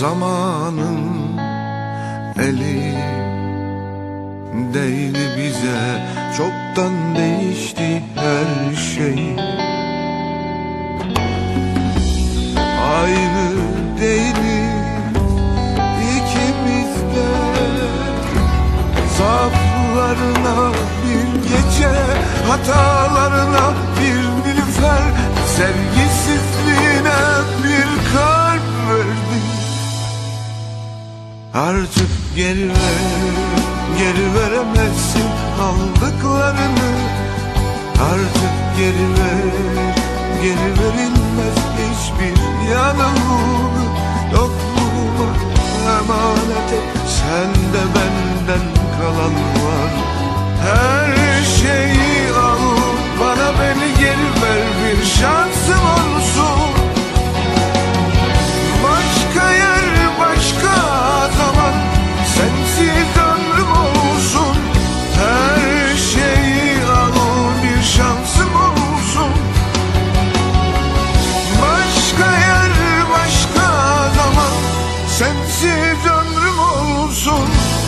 zamanın eli değdi bize. Çoktan değişti her şey. Aynı değiliz ikimiz de Zaaflarına bir gece Hatalarına Artık geri ver, geri veremezsin aldıklarını ömrüm olsun.